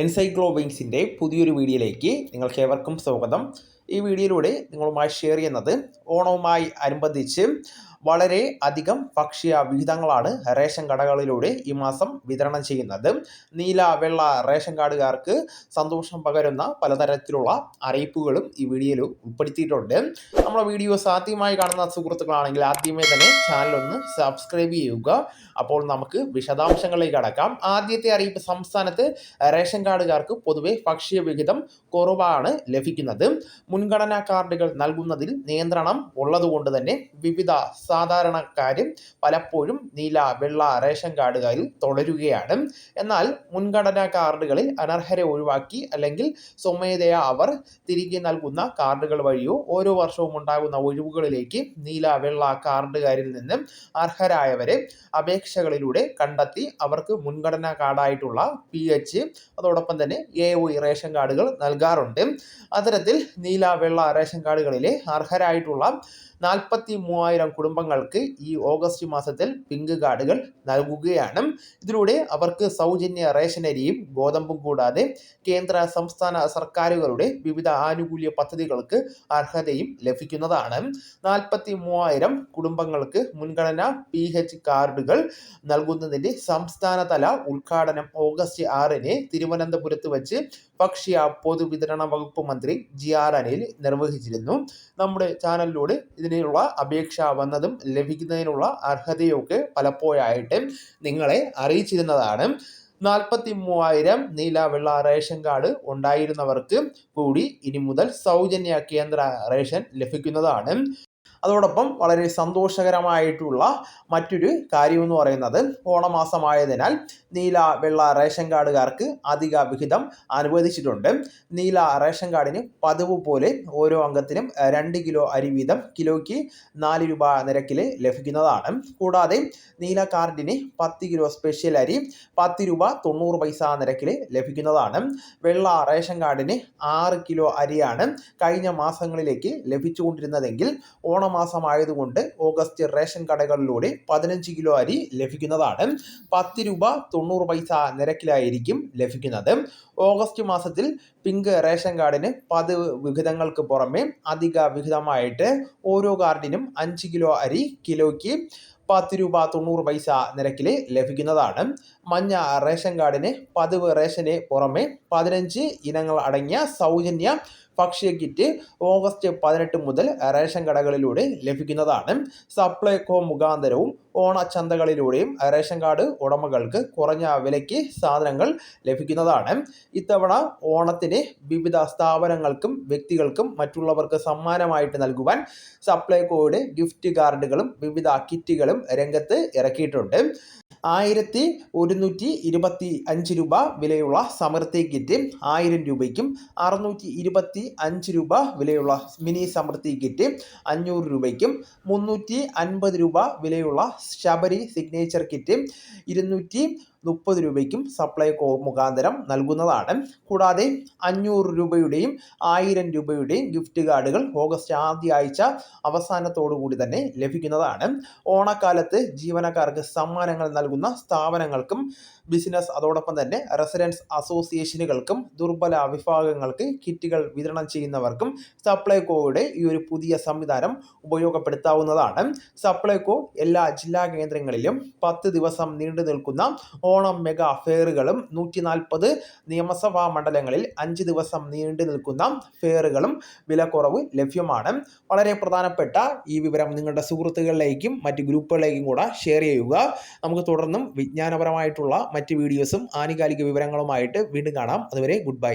എൻസൈക്ലോവിങ്സിന്റെ പുതിയൊരു വീഡിയോയിലേക്ക് നിങ്ങൾക്ക് ഏവർക്കും സ്വാഗതം. ഈ വീഡിയോയിലൂടെ നിങ്ങളുമായി ഷെയർ ചെയ്യുന്നത് ഓണവുമായി അനുബന്ധിച്ച് വളരെ അധികം ഭക്ഷ്യ വിഹിതങ്ങളാണ് റേഷൻ കടകളിലൂടെ ഈ മാസം വിതരണം ചെയ്യുന്നത്. നീല വെള്ള റേഷൻ കാർഡുകാർക്ക് സന്തോഷം പകരുന്ന പലതരത്തിലുള്ള അറിയിപ്പുകളും ഈ വീഡിയോയിൽ ഉൾപ്പെടുത്തിയിട്ടുണ്ട്. നമ്മുടെ വീഡിയോസ് ആദ്യമായി കാണുന്ന സുഹൃത്തുക്കളാണെങ്കിൽ ആദ്യമേ തന്നെ ചാനൽ ഒന്ന് സബ്സ്ക്രൈബ് ചെയ്യുക. അപ്പോൾ നമുക്ക് വിശദാംശങ്ങളിലേക്ക് കടക്കാം. ആദ്യത്തെ അറിയിപ്പ് സംസ്ഥാനത്ത് റേഷൻ കാർഡുകാർക്ക് പൊതുവെ ഭക്ഷ്യ വിഹിതം കുറവാണ് ലഭിക്കുന്നത്. മുൻഗണനാ കാർഡുകൾ നൽകുന്നതിൽ നിയന്ത്രണം ഉള്ളതുകൊണ്ട് തന്നെ വിവിധ സാധാരണക്കാരും പലപ്പോഴും നീല വെള്ള റേഷൻ കാർഡുകാരിൽ തുടരുകയാണ്. എന്നാൽ മുൻഗണനാ കാർഡുകളിൽ അനർഹരെ ഒഴിവാക്കി അല്ലെങ്കിൽ സ്വമേധയാ അവർ തിരികെ നൽകുന്ന കാർഡുകൾ വഴിയോ ഓരോ വർഷവും ഉണ്ടാകുന്ന ഒഴിവുകളിലേക്ക് നീല വെള്ള കാർഡുകാരിൽ നിന്നും അർഹരായവരെ അപേക്ഷകളിലൂടെ കണ്ടെത്തി അവർക്ക് മുൻഗണനാ കാർഡായിട്ടുള്ള പി എച്ച് അതോടൊപ്പം തന്നെ എ ഒ റേഷൻ കാർഡുകൾ നൽകാറുണ്ട്. അത്തരത്തിൽ നീല വെള്ള റേഷൻ കാർഡുകളിലെ അർഹരായിട്ടുള്ള നാൽപ്പത്തി മൂവായിരം കുടുംബങ്ങൾക്ക് ഈ ഓഗസ്റ്റ് മാസത്തിൽ പിങ്ക് കാർഡുകൾ നൽകുകയാണ്. ഇതിലൂടെ അവർക്ക് സൗജന്യ റേഷൻ റേഷനരിയും ഗോതമ്പും കൂടാതെ കേന്ദ്ര സംസ്ഥാന സർക്കാരുകളുടെ വിവിധ ആനുകൂല്യ പദ്ധതികൾക്ക് അർഹതയും ലഭിക്കുന്നതാണ്. നാൽപ്പത്തി മൂവായിരം കുടുംബങ്ങൾക്ക് മുൻഗണന പി എച്ച് കാർഡുകൾ നൽകുന്നതിന്റെ സംസ്ഥാനതല ഉദ്ഘാടനം ഓഗസ്റ്റ് ആറിന് തിരുവനന്തപുരത്ത് വെച്ച് ഭക്ഷ്യ പൊതുവിതരണ വകുപ്പ് മന്ത്രി ജി ആർ അനിൽ നിർവഹിച്ചിരുന്നു. നമ്മുടെ ചാനലിലൂടെ ഇതിനുള്ള അപേക്ഷ വന്നതും ലഭിക്കുന്നതിനുള്ള അർഹതയൊക്കെ പലപ്പോഴായിട്ട് നിങ്ങളെ അറിയിച്ചിരുന്നതാണ്. നാൽപ്പത്തി മൂവായിരം നീല വെള്ള റേഷൻ കാർഡ് ഉണ്ടായിരുന്നവർക്ക് കൂടി ഇനി മുതൽ സൗജന്യ കേന്ദ്ര റേഷൻ ലഭിക്കുന്നതാണ്. അതോടൊപ്പം വളരെ സന്തോഷകരമായിട്ടുള്ള മറ്റൊരു കാര്യമെന്ന് പറയുന്നത് ഓണമാസമായതിനാൽ നീല വെള്ള റേഷൻ കാർഡുകാർക്ക് അധിക വിഹിതം അനുവദിച്ചിട്ടുണ്ട്. നീല റേഷൻ കാർഡിന് പതിവ് പോലെ ഓരോ അംഗത്തിനും രണ്ട് കിലോ അരി വീതം കിലോയ്ക്ക് നാല് രൂപ നിരക്കിൽ ലഭിക്കുന്നതാണ്. കൂടാതെ നീല കാർഡിന് പത്ത് കിലോ സ്പെഷ്യൽ അരി പത്ത് രൂപ തൊണ്ണൂറ് പൈസ നിരക്കിൽ ലഭിക്കുന്നതാണ്. വെള്ള റേഷൻ കാർഡിന് ആറ് കിലോ അരിയാണ് കഴിഞ്ഞ മാസങ്ങളിലേക്ക് ലഭിച്ചുകൊണ്ടിരുന്നതെങ്കിൽ ഓണമാസമായതുകൊണ്ട് ഓഗസ്റ്റ് റേഷൻ കടകളിലൂടെ പതിനഞ്ച് കിലോ അരി ലഭിക്കുന്നതാണ്. പത്ത് രൂപ തൊണ്ണൂറ് പൈസ നിരക്കിലായിരിക്കും ലഭിക്കുന്നത്. ഓഗസ്റ്റ് മാസത്തിൽ പിങ്ക് റേഷൻ കാർഡിന് പതിവ് വിഹിതങ്ങൾക്ക് പുറമെ അധിക വിഹിതമായിട്ട് ഓരോ കാർഡിനും അഞ്ച് കിലോ അരി കിലോയ്ക്ക് പത്ത് രൂപ തൊണ്ണൂറ് പൈസ നിരക്കിൽ ലഭിക്കുന്നതാണ്. മഞ്ഞ റേഷൻ കാർഡിന് പതിവ് റേഷന് പുറമെ പതിനഞ്ച് ഇനങ്ങൾ അടങ്ങിയ സൗജന്യ ഭക്ഷ്യ കിറ്റ് ഓഗസ്റ്റ് പതിനെട്ട് മുതൽ റേഷൻ കടകളിലൂടെ ലഭിക്കുന്നതാണ്. സപ്ലൈകോ മുഖാന്തരവും ഓണച്ചന്തകളിലൂടെയും റേഷൻ കാർഡ് ഉടമകൾക്ക് കുറഞ്ഞ വിലയ്ക്ക് സാധനങ്ങൾ ലഭിക്കുന്നതാണ്. ഇത്തവണ ഓണത്തിന് വിവിധ സ്ഥാപനങ്ങൾക്കും വ്യക്തികൾക്കും മറ്റുള്ളവർക്ക് സമ്മാനമായിട്ട് നൽകുവാൻ സപ്ലൈകോയുടെ ഗിഫ്റ്റ് കാർഡുകളും വിവിധ കിറ്റുകളും രംഗത്ത് ഇറക്കിയിട്ടുണ്ട്. ആയിരത്തി ഒരുന്നൂറ്റി ഇരുപത്തി അഞ്ച് രൂപ വിലയുള്ള സമൃദ്ധി കിറ്റ് ആയിരം രൂപയ്ക്കും അറുന്നൂറ്റി ഇരുപത്തി അഞ്ച് രൂപ വിലയുള്ള മിനി സമൃദ്ധി കിറ്റ് അഞ്ഞൂറ് രൂപയ്ക്കും മുന്നൂറ്റി അൻപത് രൂപ വിലയുള്ള ശബരി സിഗ്നേച്ചർ കിറ്റ് ഇരുന്നൂറ്റി മുപ്പത് രൂപയ്ക്കും സപ്ലൈകോ മുഖാന്തരം നൽകുന്നതാണ്. കൂടാതെ അഞ്ഞൂറ് രൂപയുടെയും ആയിരം രൂപയുടെയും ഗിഫ്റ്റ് കാർഡുകൾ ഓഗസ്റ്റ് ആദ്യ ആഴ്ച അവസാനത്തോടു കൂടി തന്നെ ലഭിക്കുന്നതാണ്. ഓണക്കാലത്ത് ജീവനക്കാർക്ക് സമ്മാനങ്ങൾ നൽകുന്ന സ്ഥാപനങ്ങൾക്കും ബിസിനസ് അതോടൊപ്പം തന്നെ റെസിഡൻസ് അസോസിയേഷനുകൾക്കും ദുർബല വിഭാഗങ്ങൾക്ക് കിറ്റുകൾ വിതരണം ചെയ്യുന്നവർക്കും സപ്ലൈകോയുടെ ഈ ഒരു പുതിയ സംവിധാനം ഉപയോഗപ്പെടുത്താവുന്നതാണ്. സപ്ലൈകോ എല്ലാ ജില്ലാ കേന്ദ്രങ്ങളിലും പത്ത് ദിവസം നീണ്ടു നിൽക്കുന്ന ഓണം മെഗാ ഫെയറുകളും നൂറ്റി നാൽപ്പത് നിയമസഭാ മണ്ഡലങ്ങളിൽ അഞ്ച് ദിവസം നീണ്ടു നിൽക്കുന്ന ഫെയറുകളും വിലക്കുറവ് ലഭ്യമാണ്. വളരെ പ്രധാനപ്പെട്ട ഈ വിവരം നിങ്ങളുടെ സുഹൃത്തുക്കളിലേക്കും മറ്റ് ഗ്രൂപ്പുകളിലേക്കും കൂടെ ഷെയർ ചെയ്യുക. നമുക്ക് തുടർന്നും വിജ്ഞാനപരമായിട്ടുള്ള മറ്റ് വീഡിയോസും ആനുകാലിക വിവരങ്ങളുമായിട്ട് വീണ്ടും കാണാം. അതുവരെ ഗുഡ് ബൈ.